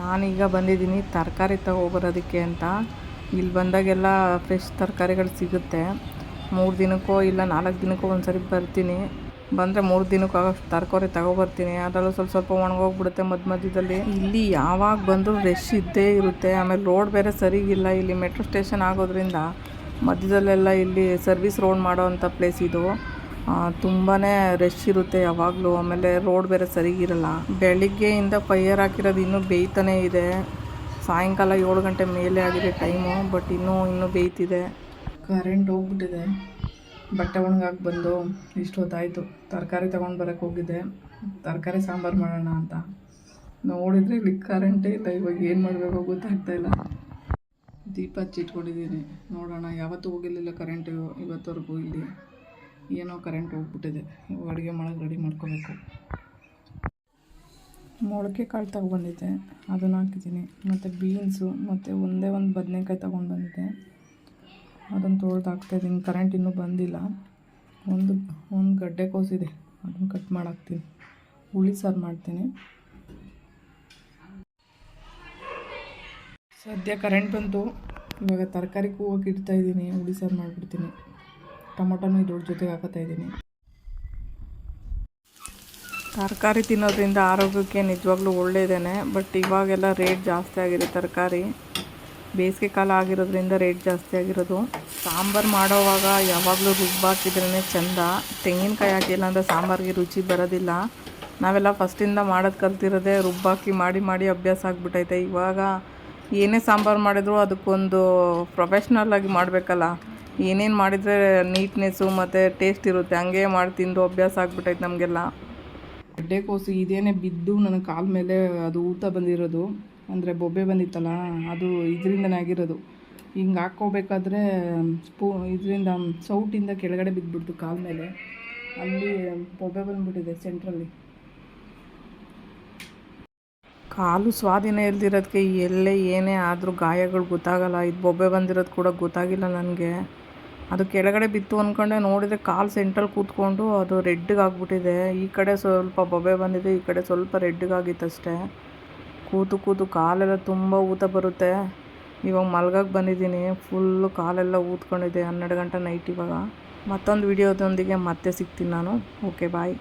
ನಾನೀಗ ಬಂದಿದ್ದೀನಿ ತರಕಾರಿ ತಗೊಬರೋದಕ್ಕೆ ಅಂತ. ಇಲ್ಲಿ ಬಂದಾಗೆಲ್ಲ ಫ್ರೆಶ್ ತರಕಾರಿಗಳು ಸಿಗುತ್ತೆ. ಮೂರು ದಿನಕ್ಕೋ ಇಲ್ಲ ನಾಲ್ಕು ದಿನಕ್ಕೋ ಒಂದು ಸರಿ ಬರ್ತೀನಿ. ಬಂದರೆ ಮೂರು ದಿನಕ್ಕೆ ಆಗೋಷ್ಟು ತರಕಾರಿ ತಗೊಬರ್ತೀನಿ. ಅದರಲ್ಲೂ ಸ್ವಲ್ಪ ಸ್ವಲ್ಪ ಒಣಗೋಗ್ಬಿಡುತ್ತೆ ಮಧ್ಯ ಮಧ್ಯದಲ್ಲಿ. ಇಲ್ಲಿ ಯಾವಾಗ ಬಂದರೂ ರಶ್ ಇದ್ದೇ ಇರುತ್ತೆ. ಆಮೇಲೆ ರೋಡ್ ಬೇರೆ ಸರಿಗಿಲ್ಲ ಇಲ್ಲಿ. ಮೆಟ್ರೋ ಸ್ಟೇಷನ್ ಆಗೋದ್ರಿಂದ ಮಧ್ಯದಲ್ಲೆಲ್ಲ ಇಲ್ಲಿ ಸರ್ವಿಸ್ ರೋಡ್ ಮಾಡೋ ಅಂಥ ಪ್ಲೇಸ್ ಇದು. ತುಂಬಾ ರಶ್ ಇರುತ್ತೆ ಯಾವಾಗಲೂ. ಆಮೇಲೆ ರೋಡ್ ಬೇರೆ ಸರಿಗಿರಲ್ಲ ಬೆಳಿಗ್ಗೆಯಿಂದ ಫೈಯರ್ ಹಾಕಿರೋದು ಇನ್ನೂ ಬೇಯ್ತಾನೇ ಇದೆ. ಸಾಯಂಕಾಲ ಏಳು ಗಂಟೆ ಮೇಲೆ ಆಗಿದೆ ಟೈಮು ಬಟ್ ಇನ್ನೂ ಇನ್ನೂ ಬೇಯ್ತಿದೆ. ಕರೆಂಟ್ ಹೋಗ್ಬಿಟ್ಟಿದೆ. ಬಟ್ಟೆ ಒಣಗಾಕಿ ಬಂದು ಇಷ್ಟೊತ್ತಾಯಿತು. ತರಕಾರಿ ತೊಗೊಂಡು ಬರೋಕ್ಕೆ ಹೋಗಿದ್ದೆ. ತರಕಾರಿ ಸಾಂಬಾರು ಮಾಡೋಣ ಅಂತ. ನೋಡಿದರೆ ಇಲ್ಲಿ ಕರೆಂಟೇ ಇಲ್ಲ. ಇವಾಗ ಏನು ಮಾಡಬೇಕು ಗೊತ್ತಾಗ್ತಾಯಿಲ್ಲ ದೀಪ ಹಚ್ಚಿಟ್ಕೊಂಡಿದ್ದೀನಿ ನೋಡೋಣ, ಯಾವತ್ತೂ ಹೋಗಿರಲಿಲ್ಲ ಕರೆಂಟು ಇವತ್ತವರೆಗೂ ಇಲ್ಲಿ. ಏನೋ ಕರೆಂಟ್ ಹೋಗ್ಬಿಟ್ಟಿದೆ. ಅಡುಗೆ ಮಾಡೋದು ರೆಡಿ ಮಾಡ್ಕೋಬೇಕು. ಮೊಳಕೆ ಕಾಳು ತಗೊಂಡಿದ್ದೆ ಅದನ್ನು ಹಾಕಿದ್ದೀನಿ. ಮತ್ತು ಬೀನ್ಸು ಮತ್ತು ಒಂದೇ ಒಂದು ಬದನೆಕಾಯಿ ತೊಗೊಂಡು ಬಂದಿದ್ದೆ ಅದನ್ನು ತೊಳೆದು ಹಾಕ್ತಾಯಿದ್ದೀನಿ ಕರೆಂಟ್ ಇನ್ನೂ ಬಂದಿಲ್ಲ. ಒಂದು ಒಂದು ಗಡ್ಡೆ ಕೋಸಿದೆ. ಅದನ್ನು ಕಟ್ ಮಾಡಾಕ್ತೀನಿ. ಹುಳಿ ಸಾರು ಮಾಡ್ತೀನಿ. ಸದ್ಯ ಕರೆಂಟ್ ಬಂತು. ಇವಾಗ ತರಕಾರಿ ಕೂಗಕ್ಕೆ ಇಡ್ತಾ ಇದ್ದೀನಿ. ಹುಳಿ ಸಾರು ಮಾಡಿಬಿಡ್ತೀನಿ. ಟೊಮೊಟೊನೂ ಇದ್ರ ಜೊತೆಗೆ ಹಾಕತ್ತಾ ಇದ್ದೀನಿ. ತರಕಾರಿ ತಿನ್ನೋದ್ರಿಂದ ಆರೋಗ್ಯಕ್ಕೆ ನಿಜವಾಗ್ಲೂ ಒಳ್ಳೆಯದೇ ಬಟ್ ಇವಾಗೆಲ್ಲ ರೇಟ್ ಜಾಸ್ತಿ ಆಗಿದೆ ತರಕಾರಿ. ಬೇಸಿಗೆ ಕಾಲ ಆಗಿರೋದ್ರಿಂದ ರೇಟ್ ಜಾಸ್ತಿ ಆಗಿರೋದು. ಸಾಂಬಾರು ಮಾಡೋವಾಗ ಯಾವಾಗಲೂ ರುಬ್ಬಾಕಿದ್ರೇ ಚೆಂದ. ತೆಂಗಿನಕಾಯಿ ಹಾಕಿಲ್ಲ ಅಂದರೆ ಸಾಂಬಾರಿಗೆ ರುಚಿ ಬರೋದಿಲ್ಲ. ನಾವೆಲ್ಲ ಫಸ್ಟಿಂದ ಮಾಡೋದು ಕಲ್ತಿರೋದೇ ರುಬ್ಬಾಕಿ ಮಾಡಿ ಮಾಡಿ ಅಭ್ಯಾಸ ಆಗಿಬಿಟ್ಟೈತೆ ಇವಾಗ ಏನೇ ಸಾಂಬಾರು ಮಾಡಿದ್ರು ಅದಕ್ಕೊಂದು ಪ್ರೊಫೆಷ್ನಲ್ ಆಗಿ ಮಾಡಬೇಕಲ್ಲ. ಏನೇನು ಮಾಡಿದರೆ ನೀಟ್ನೆಸ್ಸು ಮತ್ತು ಟೇಸ್ಟ್ ಇರುತ್ತೆ ಹಂಗೆ ಮಾಡಿ ತಿಂದು ಅಭ್ಯಾಸ ಆಗ್ಬಿಟ್ಟೈತೆ ನಮಗೆಲ್ಲ. ಗಡ್ಡೆಕೋಸು ಇದೇನೇ ಬಿದ್ದು ನನ್ನ ಕಾಲ ಮೇಲೆ ಅದು ಊತ ಬಂದಿರೋದು. ಅಂದರೆ ಬೊಬ್ಬೆ ಬಂದಿತ್ತಲ್ಲ ಅದು ಇದರಿಂದನೇ ಆಗಿರೋದು. ಹಿಂಗೆ ಹಾಕ್ಕೋಬೇಕಾದ್ರೆ ಸ್ಪೂ ಇದರಿಂದ ಸೌಟಿಂದ ಕೆಳಗಡೆ ಬಿದ್ದುಬಿಡ್ತು ಕಾಲ ಮೇಲೆ. ಅಲ್ಲಿ ಬೊಬ್ಬೆ ಬಂದ್ಬಿಟ್ಟಿದೆ ಸೆಂಟ್ರಲ್ಲಿ ಕಾಲು ಸ್ವಾಧೀನ ಇಲ್ದಿರೋದಕ್ಕೆ ಎಲ್ಲೇ ಏನೇ ಆದರೂ ಗಾಯಗಳು ಗೊತ್ತಾಗಲ್ಲ. ಇದು ಬೊಬ್ಬೆ ಬಂದಿರೋದು ಕೂಡ ಗೊತ್ತಾಗಿಲ್ಲ ನನಗೆ. ಅದು ಕೆಳಗಡೆ ಬಿತ್ತು ಅಂದ್ಕೊಂಡೆ ನೋಡಿದರೆ ಕಾಲು ಸೆಂಟ್ರಲ್ಲಿ ಕೂತ್ಕೊಂಡು ಅದು ರೆಡ್ಗೆ ಆಗ್ಬಿಟ್ಟಿದೆ. ಈ ಕಡೆ ಸ್ವಲ್ಪ ಬೊಬ್ಬೆ ಬಂದಿದೆ, ಈ ಕಡೆ ಸ್ವಲ್ಪ ರೆಡ್ಡಿಗಾಗಿತ್ತಷ್ಟೇ ಕೂತು ಕೂತು ಕಾಲೆಲ್ಲ ತುಂಬ ಊತ ಬರುತ್ತೆ. ಇವಾಗ ಮಲ್ಗಕ್ಕೆ ಬಂದಿದ್ದೀನಿ ಫುಲ್ಲು ಕಾಲೆಲ್ಲ ಊದ್ಕೊಂಡಿದೆ ಹನ್ನೆರಡು ಗಂಟೆ ನೈಟ್ ಇವಾಗ. ಮತ್ತೊಂದು ವಿಡಿಯೋದೊಂದಿಗೆ ಮತ್ತೆ ಸಿಗ್ತೀನಿ ನಾನು. Okay bye